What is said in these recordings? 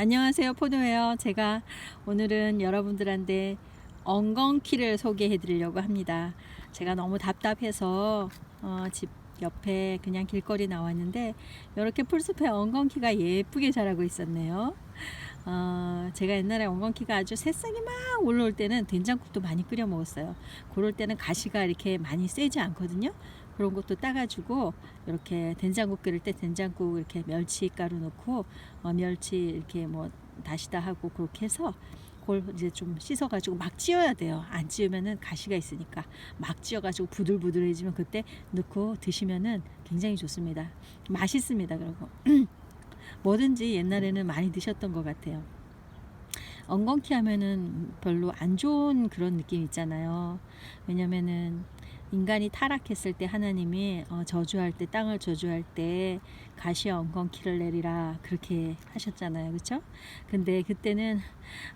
안녕하세요 포도예요. 제가 오늘은 여러분들한테 엉겅퀴를 소개해 드리려고 합니다. 제가 너무 답답해서 어, 집 옆에 그냥 길거리 나왔는데 이렇게 풀숲에 엉겅퀴가 예쁘게 자라고 있었네요. 어, 제가 옛날에 엉겅퀴가 아주 새싹이 막 올라올 때는 된장국도 많이 끓여 먹었어요. 그럴 때는 가시가 이렇게 많이 세지 않거든요 그런 것도 따가지고 이렇게 된장국 끓일 때 된장국 이렇게 멸치 가루 넣고 어, 멸치 이렇게 뭐 다시다 하고 그렇게 해서 그걸 이제 좀 씻어가지고 막 찌어야 돼요. 안 찌우면은 가시가 있으니까 막 찌어가지고 부들부들해지면 그때 넣고 드시면은 굉장히 좋습니다. 맛있습니다. 그리고 뭐든지 옛날에는 많이 드셨던 것 같아요. 엉겅퀴 하면은 별로 안 좋은 그런 느낌 있잖아요. 왜냐면은 인간이 타락했을 때 하나님이 어, 저주할 때 땅을 저주할 때 가시 엉겅퀴를 내리라 그렇게 하셨잖아요. 그렇죠? 근데 그때는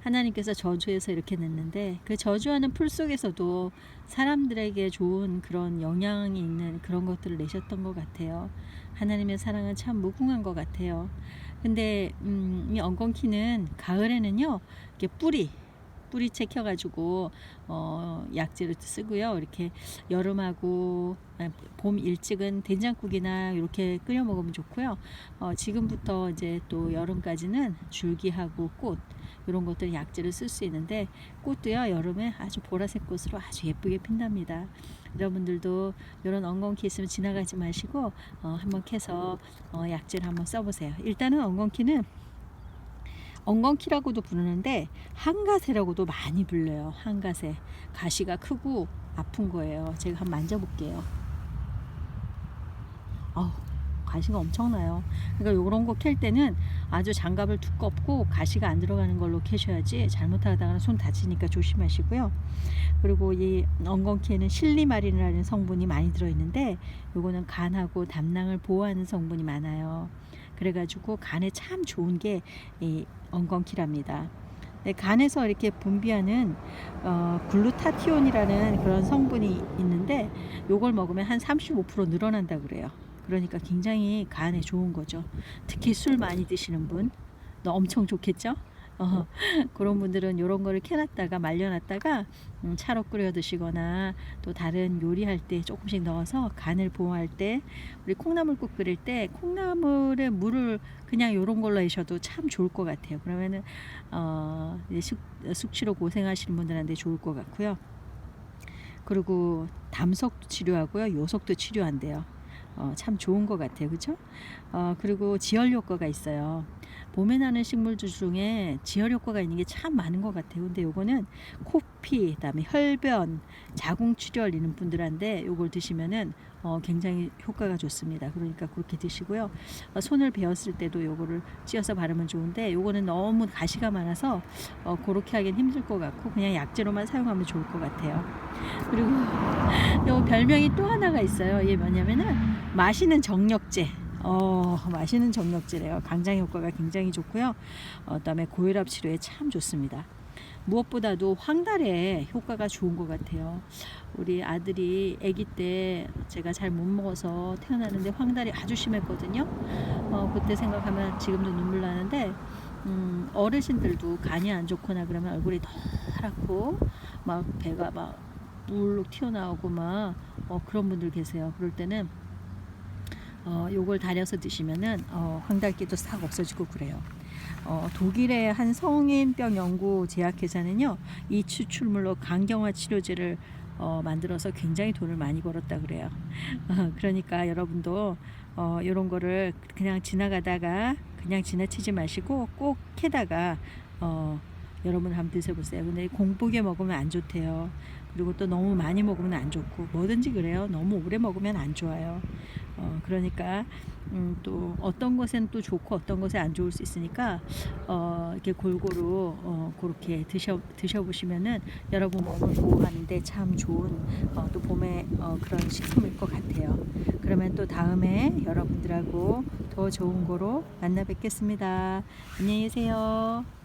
하나님께서 저주해서 이렇게 냈는데 그 저주하는 풀 속에서도 사람들에게 좋은 그런 영향이 있는 그런 것들을 내셨던 것 같아요. 하나님의 사랑은 참 무궁한 것 같아요. 근데 음, 이 엉겅퀴는 가을에는요 이렇게 뿌리 뿌리 채 켜가지고 어, 약재로 쓰고요. 이렇게 여름하고 아, 봄 일찍은 된장국이나 이렇게 끓여 먹으면 좋고요. 어, 지금부터 이제 또 여름까지는 줄기하고 꽃 이런 것들 약재를 쓸 수 있는데 꽃도요 여름에 아주 보라색 꽃으로 아주 예쁘게 핀답니다. 여러분들도 이런 엉겅퀴 있으면 지나가지 마시고 어, 한번 캐서 어, 약재를 한번 써보세요. 일단은 엉겅퀴는 엉겅퀴라고도 부르는데 한가세라고도 많이 불려요. 한가세. 가시가 크고 아픈 거예요. 제가 한번 만져볼게요. 어우, 가시가 엄청나요. 그러니까 이런 거 캘 때는 아주 장갑을 두껍고 가시가 안 들어가는 걸로 캐셔야지 잘못하다가 손 다치니까 조심하시고요. 그리고 이 엉겅퀴에는 실리마린이라는 성분이 많이 들어있는데 요거는 간하고 담낭을 보호하는 성분이 많아요. 그래가지고 간에 참 좋은 게 이 엉겅퀴랍니다. 네, 간에서 이렇게 분비하는 어, 글루타티온이라는 그런 성분이 있는데 요걸 먹으면 한 35% 늘어난다 그래요. 그러니까 굉장히 간에 좋은 거죠. 특히 술 많이 드시는 분, 너 엄청 좋겠죠? 어, 그런 분들은 이런 거를 캐놨다가 말려놨다가 음, 차로 끓여 드시거나 또 다른 요리할 때 조금씩 넣어서 간을 보호할 때 우리 콩나물국 끓일 때 콩나물에 물을 그냥 이런 걸로 하셔도 참 좋을 것 같아요. 그러면은 어, 숙, 숙취로 고생하시는 분들한테 좋을 것 같고요. 그리고 담석도 치료하고요, 요석도 치료한대요. 어, 참 좋은 것 같아요. 그죠? 어, 그리고 지혈 효과가 있어요. 봄에 나는 식물들 중에 지혈 효과가 있는 게 참 많은 것 같아요. 근데 요거는 코피, 그다음에 혈변, 자궁 출혈 있는 분들한테 요걸 드시면은 어, 굉장히 효과가 좋습니다. 그러니까 그렇게 드시고요. 어, 손을 베었을 때도 요거를 찧어서 바르면 좋은데 요거는 너무 가시가 많아서 어, 그렇게 하기엔 힘들 것 같고 그냥 약재로만 사용하면 좋을 것 같아요. 그리고 요 별명이 또 하나가 있어요. 이게 뭐냐면은 마시는 정력제. 어, 마시는 정력제래요. 강장 효과가 굉장히 좋고요. 어, 그다음에 고혈압 치료에 참 좋습니다. 무엇보다도 황달에 효과가 좋은 것 같아요. 우리 아들이 아기 때 제가 잘 못 먹어서 태어나는데 황달이 아주 심했거든요. 어, 그때 생각하면 지금도 눈물 나는데 음, 어르신들도 간이 안 좋거나 그러면 얼굴이 노랗고 막 배가 막 울룩 튀어나오고 막 어, 그런 분들 계세요. 그럴 때는 어, 요걸 달여서 드시면은 어, 황달기도 싹 없어지고 그래요. 어, 독일의 한 성인병 연구 제약회사는요 이 추출물로 강경화 치료제를 어, 만들어서 굉장히 돈을 많이 벌었다 그래요. 어, 그러니까 여러분도 어, 이런 거를 그냥 지나가다가 그냥 지나치지 마시고 꼭 캐다가 어, 여러분 한번 드셔보세요. 근데 공복에 먹으면 안 좋대요. 그리고 또 너무 많이 먹으면 안 좋고 뭐든지 그래요. 너무 오래 먹으면 안 좋아요. 어, 그러니까 음, 또 어떤 것엔 또 좋고 어떤 것에 안 좋을 수 있으니까 어, 이렇게 골고루 어, 그렇게 드셔 드셔보시면은 여러분 몸을 보호하는데 참 좋은 어, 또 봄에 어, 그런 식품일 것 같아요. 그러면 또 다음에 여러분들하고 더 좋은 거로 만나 뵙겠습니다. 안녕히 계세요.